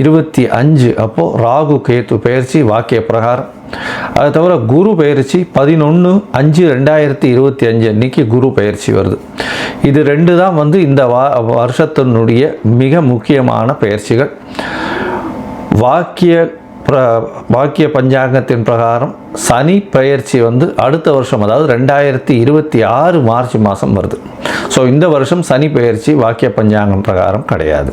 இருபத்தி அஞ்சு. அப்போது ராகு கேத்து பயிற்சி வாக்கிய பிரகாரம். அதை தவிர குரு பயிற்சி பதினொன்று அஞ்சு ரெண்டாயிரத்தி இருபத்தி அஞ்சு. அன்னைக்கு குரு பயிற்சி வருது. இது ரெண்டு தான் வந்து இந்த வா வருஷத்தினுடைய மிக முக்கியமான பயிற்சிகள் வாக்கிய பிர வாக்கிய பஞ்சாங்கத்தின் பிரகாரம் சனி பயிற்சி வந்து அடுத்த வருஷம் அதாவது ரெண்டாயிரத்தி இருபத்தி ஆறு மார்ச் மாதம் வருது. ஸோ இந்த வருஷம் சனி பயிற்சி வாக்கிய பஞ்சாங்கம் பிரகாரம் கிடையாது.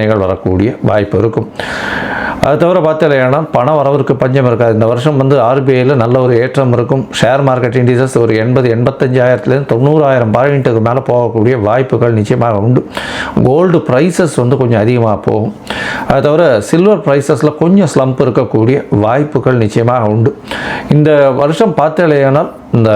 பிரச்சனைகள் வரக்கூடிய வாய்ப்பு இருக்கும். அது தவிர பார்த்தீங்கன்னா பண வரவிற்கு பஞ்சம் இருக்காது. இந்த வருஷம் வந்து ஆர்பிஐயில் நல்ல ஒரு ஏற்றம் இருக்கும். ஷேர் மார்க்கெட் இண்டிசஸ் ஒரு எண்பது எண்பத்தஞ்சாயிரத்துலேருந்து தொண்ணூறாயிரம் பாயிண்ட்டுக்கு மேலே போகக்கூடிய வாய்ப்புகள் நிச்சயமாக உண்டு. கோல்டு ப்ரைஸஸ் வந்து கொஞ்சம் அதிகமாக போகும். அது தவிர சில்வர் ப்ரைஸஸில் கொஞ்சம் ஸ்லம்ப் இருக்கக்கூடிய வாய்ப்புகள் நிச்சயமாக உண்டு. இந்த வருஷம் பார்த்தேனால் இந்த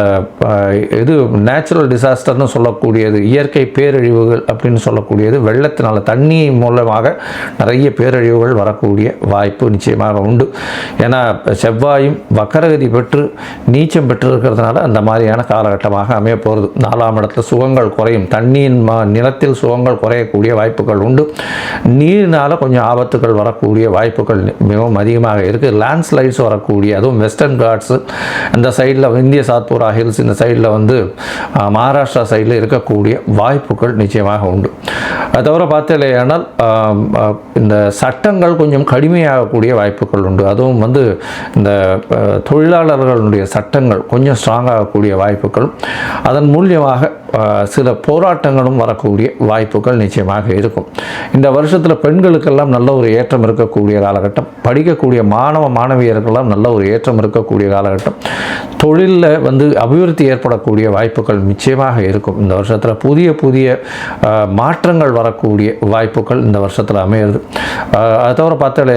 இது நேச்சுரல் டிசாஸ்டர்னு சொல்லக்கூடியது இயற்கை பேரழிவுகள் அப்படின்னு சொல்லக்கூடியது வெள்ளத்தினால் தண்ணி மூலமாக நிறைய பேரழிவுகள் வரக்கூடிய வாய்ப்பு நிச்சயமாக உண்டு. ஏன்னா செவ்வாயும் வக்கரகதி பெற்று நீச்சம் பெற்று இருக்கிறதுனால அந்த மாதிரியான காலகட்டமாக அமைய போகிறது நாலாம் இடத்துல சுகங்கள் குறையும். தண்ணியின் நிலத்தில் சுகங்கள் குறையக்கூடிய வாய்ப்புகள் உண்டு. நீரினால் கொஞ்சம் ஆபத்துகள் வரக்கூடிய வாய்ப்புகள் மிகவும் அதிகமாக இருக்குது லேண்ட்ஸ்லைட்ஸ் வரக்கூடிய அதுவும் வெஸ்டர்ன் காட்ஸு அந்த சைடில் இந்திய சாத்பூரா ஹில்ஸ் இந்த சைடில் வந்து மகாராஷ்டிரா சைடில் இருக்கக்கூடிய வாய்ப்புகள் நிச்சயமாக உண்டு. அது தவிர பார்த்தீங்கன்னா இந்த சட்டங்கள் கொஞ்சம் ஆகக்கூடிய வாய்ப்புகள் உண்டு. அதுவும் வந்து இந்த தொழிலாளர்களுடைய சட்டங்கள் கொஞ்சம் ஸ்ட்ராங் ஆகக்கூடிய வாய்ப்புகளும் அதன் மூலியமாக சில போராட்டங்களும் வரக்கூடிய வாய்ப்புகள் நிச்சயமாக இருக்கும். இந்த வருஷத்தில் பெண்களுக்கெல்லாம் நல்ல ஒரு ஏற்றம் இருக்கக்கூடிய காலகட்டம். படிக்கக்கூடிய மாணவ மாணவியர்களெல்லாம் நல்ல ஒரு ஏற்றம் இருக்கக்கூடிய காலகட்டம். தொழிலில் வந்து அபிவிருத்தி ஏற்படக்கூடிய வாய்ப்புகள் நிச்சயமாக இருக்கும். இந்த வருஷத்தில் புதிய புதிய மாற்றங்கள் வரக்கூடிய வாய்ப்புகள் இந்த வருஷத்தில் அமையிறது. அதை அது தவிர பார்த்தாலே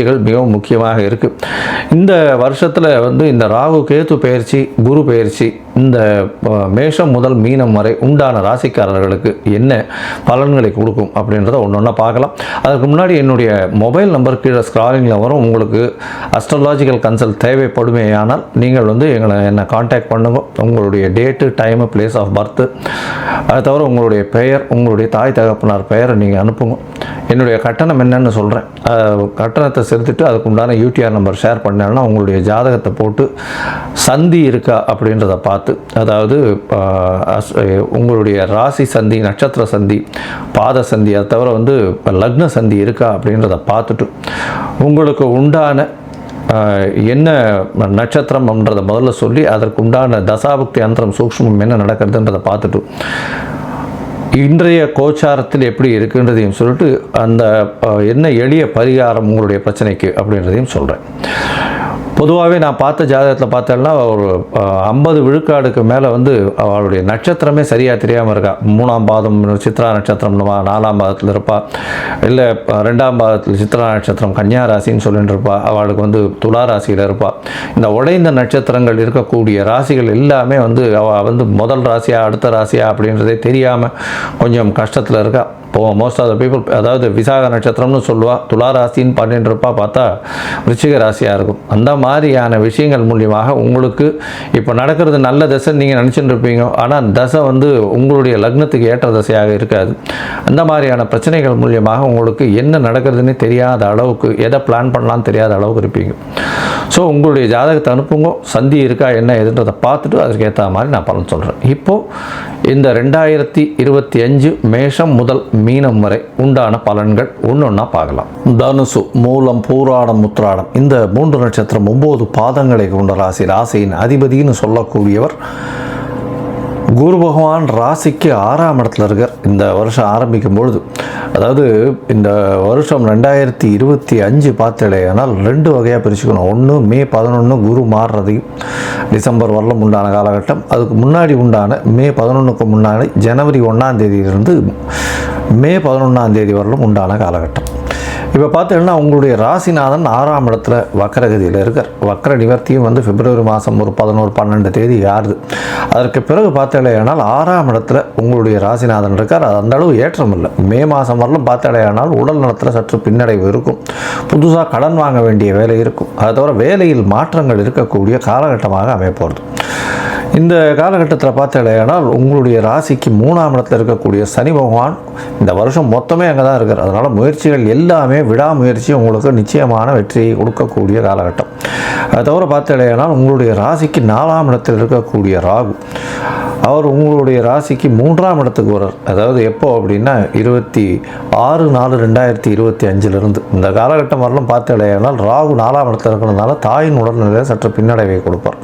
பயிற்சிகள் மிகவும் முக்கியமாக இருக்குது இந்த வருஷத்தில் வந்து இந்த ராகு கேத்து பயிற்சி குரு பயிற்சி இந்த மேஷம் முதல் மீனம் வரை உண்டான ராசிக்காரர்களுக்கு என்ன பலன்களை கொடுக்கும் அப்படின்றத ஒன்று ஒன்றா பார்க்கலாம். அதுக்கு முன்னாடி என்னுடைய மொபைல் நம்பர் கீழே ஸ்க்ராலிங்கில் வரும். உங்களுக்கு அஸ்ட்ராலாஜிக்கல் கன்சல்ட் தேவைப்படுமேயானால் நீங்கள் வந்து எங்களை என்னை காண்டாக்ட் பண்ணுங்க. உங்களுடைய date time place of birth அதை தவிர உங்களுடைய பெயர் உங்களுடைய தாய் தகப்பனார் பெயரை நீங்கள் அனுப்புங்க. என்னுடைய கட்டணம் என்னன்னு சொல்கிறேன் கட்டணத்தை செலுத்திட்டு அதுக்கு உண்டான யூடிஆர் நம்பர் ஷேர் பண்ணேன்னா உங்களுடைய ஜாதகத்தை போட்டு சந்தி இருக்கா அப்படின்றத பார்த்து அதாவது உங்களுடைய ராசி சந்தி நட்சத்திர சந்தி பாத சந்தி அதை தவிர வந்து லக்ன சந்தி இருக்கா அப்படின்றத பார்த்துட்டு உங்களுக்கு உண்டான என்ன நட்சத்திரம்ன்றதை முதல்ல சொல்லி அதற்கு உண்டான தசாபுக்தி அந்தரம் சூக்ஷ்மம் என்ன நடக்கிறதுன்றதை பார்த்துட்டு இன்றைய கோச்சாரத்தில் எப்படி இருக்குன்றதையும் சொல்லிட்டு அந்த என்ன எளிய பரிகாரம் உங்களுடைய பிரச்சனைக்கு அப்படின்றதையும் சொல்கிறேன் பொதுவாகவே நான் பார்த்த ஜாதகத்தில் பார்த்தேன்னா ஒரு ஐம்பது விழுக்காடுக்கு மேலே வந்து அவளுடைய நட்சத்திரமே சரியாக தெரியாமல் இருக்கா. மூணாம் பாதம் சித்ரா நட்சத்திரம் நாலாம் பாதத்தில் இருப்பா. இல்லை ரெண்டாம் பாதத்தில் சித்ரா நட்சத்திரம் கன்னியா ராசின்னு சொல்லிட்டு இருப்பா. அவளுக்கு வந்து துலா ராசியில் இருப்பா. இந்த உடைந்த நட்சத்திரங்கள் இருக்கக்கூடிய ராசிகள் எல்லாமே வந்து அவள் வந்து முதல் ராசியா அடுத்த ராசியா அப்படின்றதே தெரியாமல் கொஞ்சம் கஷ்டத்தில் இருக்கா. இப்போ மோஸ்ட் ஆஃப் த பீப்புள் அதாவது விசாக நட்சத்திரம்னு சொல்லுவா துலா ராசின்னு பண்ணிட்டு இருப்பா பார்த்தா விருச்சிக ராசியாக இருக்கும். அந்த மாதிரியான விஷயங்கள் மூலியமாக உங்களுக்கு இப்போ நடக்கிறது நல்ல தசை நீங்கள் நினச்சிட்டு இருப்பீங்க. ஆனால் தசை வந்து உங்களுடைய லக்னத்துக்கு ஏற்ற தசையாக இருக்காது. அந்த மாதிரியான பிரச்சனைகள் மூலியமாக உங்களுக்கு என்ன நடக்கிறதுன்னு தெரியாத அளவுக்கு எதை பிளான் பண்ணலாம்னு தெரியாத அளவுக்கு இருப்பீங்க. ஸோ உங்களுடைய ஜாதகத்தை அனுப்புங்க. சந்தி இருக்கா என்ன எதுன்றதை பார்த்துட்டு அதுக்கு ஏற்ற மாதிரி நான் பலன் சொல்கிறேன் இப்போது இந்த ரெண்டாயிரத்தி இருபத்தி அஞ்சு மேஷம் முதல் மீனம் வரை உண்டான பலன்கள் ஒன்று பார்க்கலாம். தனுசு மூலம் பூராடம் முத்ராடம் இந்த மூன்று நட்சத்திரம் ஒம்பது பாதங்களை கொண்ட ராசி. ராசியின் அதிபதினு சொல்லக்கூடியவர் குரு பகவான் ராசிக்கு ஆறாம் இடத்துல இருக்கார். இந்த வருஷம் ஆரம்பிக்கும் பொழுது. அதாவது இந்த வருஷம் ரெண்டாயிரத்தி இருபத்தி அஞ்சு பார்த்தடையானால் ரெண்டு வகையாக பிரிச்சுக்கணும். ஒன்று மே பதினொன்று குரு மாறுறதையும் டிசம்பர் வரலும் உண்டான காலகட்டம். அதுக்கு முன்னாடி உண்டான மே பதினொன்றுக்கு முன்னாடி ஜனவரி ஒன்றாம் தேதியிலிருந்து மே பதினொன்றாம் தேதி வரலும் உண்டான காலகட்டம். இப்போ பார்த்தீங்கன்னா உங்களுடைய ராசிநாதன் ஆறாம் இடத்துல வக்கரகதியில் இருக்கார். வக்கர நிவர்த்தியும் வந்து பிப்ரவரி மாதம் ஒரு பதினோரு பன்னெண்டு தேதி ஆறுது. அதற்கு பிறகு பார்த்தடையானால் ஆறாம் இடத்துல உங்களுடைய ராசிநாதன் இருக்கார். அது அந்த அளவு ஏற்றம் இல்லை. மே மாதம் வரலும் பார்த்தாலேயானால் உடல் நலத்தில் சற்று பின்னடைவு இருக்கும். புதுசாக கடன் வாங்க வேண்டிய வேலை இருக்கும். அதை தவிர வேலையில் மாற்றங்கள் இருக்கக்கூடிய காலகட்டமாக அமைப்போகிறது இந்த காலகட்டத்தில் பார்த்தடையானால் உங்களுடைய ராசிக்கு மூணாம் இடத்துல இருக்கக்கூடிய சனி பகவான் இந்த வருஷம் மொத்தமே அங்கே தான் இருக்கார். அதனால் முயற்சிகள் எல்லாமே விடாமுயற்சி உங்களுக்கு நிச்சயமான வெற்றியை கொடுக்கக்கூடிய காலகட்டம். அது தவிர பார்த்தடையானால் உங்களுடைய ராசிக்கு நாலாம் இடத்தில் இருக்கக்கூடிய ராகு அவர் உங்களுடைய ராசிக்கு மூன்றாம் இடத்துக்கு வரார் அதாவது எப்போ அப்படின்னா இருபத்தி ஆறு நாலு ரெண்டாயிரத்தி இருபத்தி அஞ்சிலிருந்து. இந்த காலகட்டம் வரலாம் பார்த்து இடையானால் ராகு நாலாம் இடத்துல இருக்கிறதுனால தாயின் உடல்நிலையை சற்று பின்னடைவை கொடுப்பார்.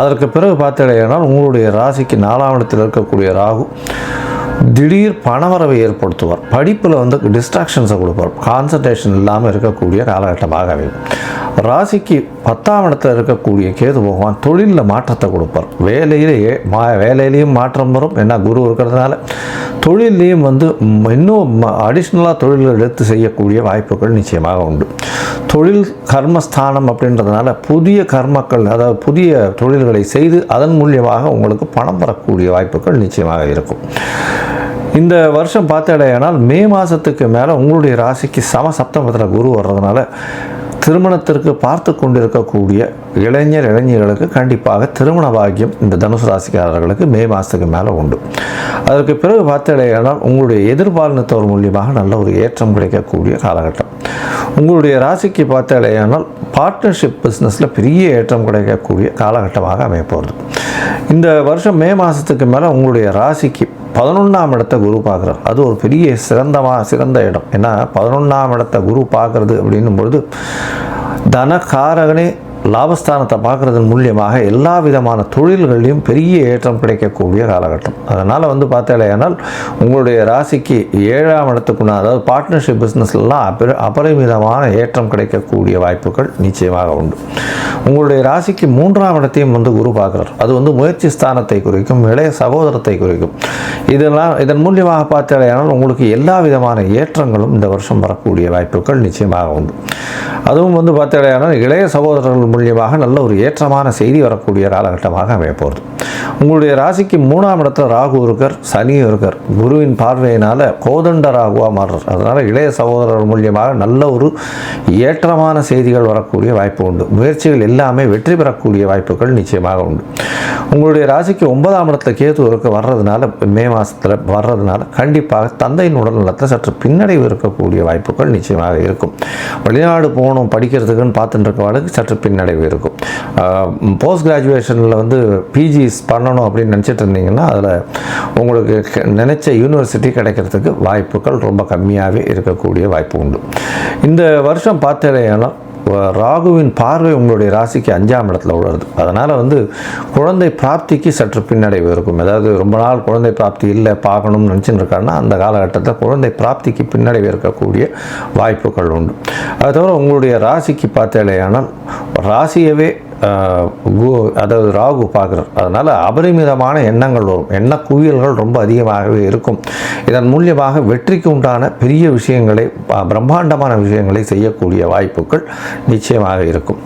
அதற்கு பிறகு பார்த்தடையானால் உங்களுடைய ராசிக்கு நாலாம் இடத்தில் இருக்கக்கூடிய ராகு திடீர் பணவரவை ஏற்படுத்துவார். படிப்பில் வந்து டிஸ்ட்ராக்ஷன்ஸை கொடுப்பார். கான்சன்ட்ரேஷன் இல்லாமல் இருக்கக்கூடிய காலகட்டமாக அமையும். ராசிக்கு பத்தாம் இடத்துல இருக்கக்கூடிய கேது பகவான் தொழிலில் மாற்றத்தை கொடுப்பார். வேலையிலேயே மா வேலையிலையும் மாற்றம் வரும். ஏன்னா குரு இருக்கிறதுனால தொழிலையும் வந்து இன்னும் அடிஷ்னலாக தொழில்கள் எடுத்து செய்யக்கூடிய வாய்ப்புகள் நிச்சயமாக உண்டு. தொழில் கர்மஸ்தானம் அப்படின்றதுனால புதிய கர்மக்கள் அதாவது புதிய தொழில்களை செய்து அதன் மூலியமாக உங்களுக்கு பணம் பெறக்கூடிய வாய்ப்புகள் நிச்சயமாக இருக்கும். இந்த வருஷம் பார்த்தடையானால் மே மாதத்துக்கு மேலே உங்களுடைய ராசிக்கு சம சப்தமத்தில் குரு வர்றதுனால திருமணத்திற்கு பார்த்து கொண்டிருக்கக்கூடிய இளைஞர் இளைஞர்களுக்கு கண்டிப்பாக திருமண பாக்கியம் இந்த தனுசு ராசிக்காரர்களுக்கு மே மாதத்துக்கு மேலே உண்டு. அதற்கு பிறகு பார்த்தடையானால் உங்களுடைய எதிர்பாலினத்தவர் மூலியமாக நல்ல ஒரு ஏற்றம் கிடைக்கக்கூடிய காலகட்டம். உங்களுடைய ராசிக்கு பார்த்தடையானால் பார்ட்னர்ஷிப் பிஸ்னஸில் பெரிய ஏற்றம் கிடைக்கக்கூடிய காலகட்டமாக அமையப்போகிறது இந்த வருஷம் மே மாதத்துக்கு மேலே உங்களுடைய ராசிக்கு பதினொன்றாம் இடத்த குரு பார்க்குறார். அது ஒரு பெரிய சிறந்தமாக சிறந்த இடம். ஏன்னா பதினொன்றாம் இடத்த குரு பார்க்குறது அப்படின்னும் பொழுது தனகாரகனே லாபஸ்தானத்தை பார்க்குறதன் மூலியமாக எல்லா விதமான தொழில்கள்லையும் பெரிய ஏற்றம் கிடைக்கக்கூடிய காலகட்டம். அதனால் வந்து பார்த்தாலேயானால் உங்களுடைய ராசிக்கு ஏழாம் இடத்துக்குள்ள அதாவது பார்ட்னர்ஷிப் பிஸ்னஸ்லாம் அபரி அபரிமிதமான ஏற்றம் கிடைக்கக்கூடிய வாய்ப்புகள் நிச்சயமாக உண்டு. உங்களுடைய ராசிக்கு மூன்றாம் இடத்தையும் வந்து குரு பார்க்குறார். அது வந்து முயற்சி ஸ்தானத்தை குறிக்கும் இளைய சகோதரத்தை குறிக்கும். இதெல்லாம் இதன் மூலியமாக பார்த்தாலேயானால் உங்களுக்கு எல்லா விதமான ஏற்றங்களும் இந்த வருஷம் வரக்கூடிய வாய்ப்புகள் நிச்சயமாக உண்டு. அதுவும் வந்து பார்த்தடையானால் இளைய சகோதரர்கள் மூலியமாக நல்ல ஒரு ஏற்றமான செய்தி வரக்கூடிய காலகட்டமாக அமைய போகிறது. உங்களுடைய ராசிக்கு மூணாம் இடத்துல ராகு இருக்கார் சனி இருக்கார். குருவின் பார்வையினால் கோதண்ட ராகுவாக மாறுறார். அதனால் இளைய சகோதரர் மூலியமாக நல்ல ஒரு ஏற்றமான செய்திகள் வரக்கூடிய வாய்ப்பு உண்டு. முயற்சிகள் எல்லாமே வெற்றி பெறக்கூடிய வாய்ப்புகள் நிச்சயமாக உண்டு. உங்களுடைய ராசிக்கு ஒன்பதாம் இடத்துல கேது இருக்க வர்றதுனால மே மாதத்தில் வர்றதுனால கண்டிப்பாக தந்தையின் உடல்நலத்தில் சற்று பின்னடைவு இருக்கக்கூடிய வாய்ப்புகள் நிச்சயமாக இருக்கும். வெளிநாடு போகணும் படிக்கிறதுக்குன்னு பார்த்துட்டு இருக்கவங்களுக்கு சற்று பின்னடைவு இருக்கும். போஸ்ட் கிராஜுவேஷனில் வந்து பிஜிஸ் பண்ணணும் அப்படின்னு நினச்சிட்டு இருந்தீங்கன்னா அதில் உங்களுக்கு க- நினைச்ச யூனிவர்சிட்டி கிடைக்கிறதுக்கு வாய்ப்புகள் ரொம்ப கம்மியாகவே இருக்கக்கூடிய வாய்ப்பு உண்டு. இந்த வருஷம் பார்த்தேன்னா ராகுவின் பார்வை உங்களுடைய ராசிக்கு அஞ்சாம் இடத்துல உள்ளது அதனால் வந்து குழந்தை பிராப்திக்கு சற்று பின்னடைவு இருக்கும். அதாவது ரொம்ப நாள் குழந்தை பிராப்தி இல்லை பார்க்கணும்னு நினச்சின்னு இருக்காருன்னா அந்த காலகட்டத்தில் குழந்தை பிராப்திக்கு பின்னடைவு இருக்கக்கூடிய வாய்ப்புகள் உண்டு. அது தவிர உங்களுடைய ராசிக்கு பார்த்தாலேயானால் ராசியவே கு- அதாவது ராகு பார்க்குறார் அதனால் அபரிமிதமான எண்ணங்கள் வரும். எண்ண குவியல்கள் ரொம்ப அதிகமாகவே இருக்கும். இதன் மூலியமாக வெற்றிக்கு உண்டான பெரிய விஷயங்களை பிரம்மாண்டமான விஷயங்களை செய்யக்கூடிய வாய்ப்புகள் நிச்சயமாக இருக்கும்.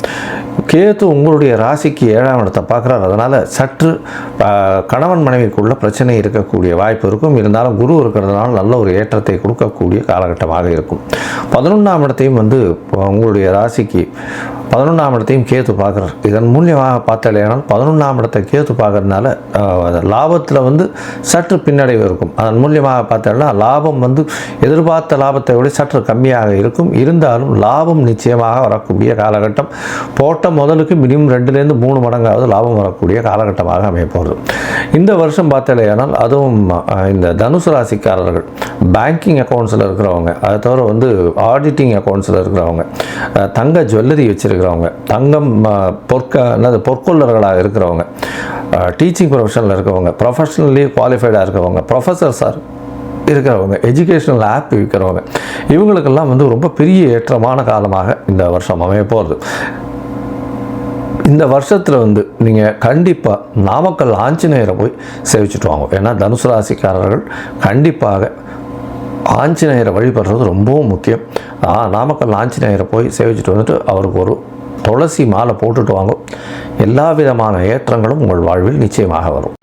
கேது உங்களுடைய ராசிக்கு ஏழாம் இடத்தை பார்க்குறார். அதனால் சற்று கணவன் மனைவிக்குள்ள பிரச்சனை இருக்கக்கூடிய வாய்ப்பு இருக்கும். இருந்தாலும் குரு இருக்கிறதுனால நல்ல ஒரு ஏற்றத்தை கொடுக்கக்கூடிய காலகட்டமாக இருக்கும். பதினொன்றாம் இடத்தையும் வந்து உங்களுடைய ராசிக்கு பதினொன்றாம் இடத்தையும் கேத்து பார்க்குறார். இதன் மூலியமாக பார்த்தாலேனால் பதினொன்றாம் இடத்தை கேத்து பார்க்கறதுனால லாபத்தில் வந்து சற்று பின்னடைவு இருக்கும். அதன் மூலியமாக பார்த்தோம்னா லாபம் வந்து எதிர்பார்த்த லாபத்தை விட சற்று கம்மியாக இருக்கும். இருந்தாலும் லாபம் நிச்சயமாக வரக்கூடிய காலகட்டம் போட்ட முதலுக்கு மினிமம் ரெண்டுலேருந்து மூணு மடங்காவது லாபம் வரக்கூடிய காலகட்டமாக அமையப்போகிறது இந்த வருஷம் பார்த்தாலேயானால் அதுவும் இந்த தனுசு ராசிக்காரர்கள் பேங்கிங் அக்கௌண்ட்ஸில் இருக்கிறவங்க அதை தவிர வந்து ஆடிட்டிங் அக்கௌண்ட்ஸில் இருக்கிறவங்க தங்க ஜுவல்லரி வச்சுருக்கிறவங்க தங்கம் பொற்க என்னது பொற்கொள்ளர்களாக இருக்கிறவங்க. டீச்சிங் ப்ரொஃபஷனில் இருக்கிறவங்க ப்ரொஃபஷனலி குவாலிஃபைடாக இருக்கிறவங்க ப்ரொஃபஸர்ஸாக இருக்கிறவங்க எஜுகேஷனல் ஆப் விற்கிறவங்க இவங்களுக்கெல்லாம் வந்து ரொம்ப பெரிய ஏற்றமான காலமாக இந்த வருஷம் அமைய போகிறது இந்த வருஷத்தில் வந்து நீங்கள் கண்டிப்பாக நாமக்கல் ஆஞ்சநேயரை போய் சேவிச்சுட்டு வாங்க. ஏன்னா தனுசு ராசிக்காரர்கள் கண்டிப்பாக ஆஞ்சநேயரை வழிபடுறது ரொம்பவும் முக்கியம். நாமக்கல் ஆஞ்சநேயரை போய் சேவிச்சுட்டு வந்துட்டு அவருக்கு ஒரு துளசி மாலை போட்டுட்டு வாங்க. எல்லா விதமான ஏற்றங்களும் உங்கள் வாழ்வில் நிச்சயமாக வரும்.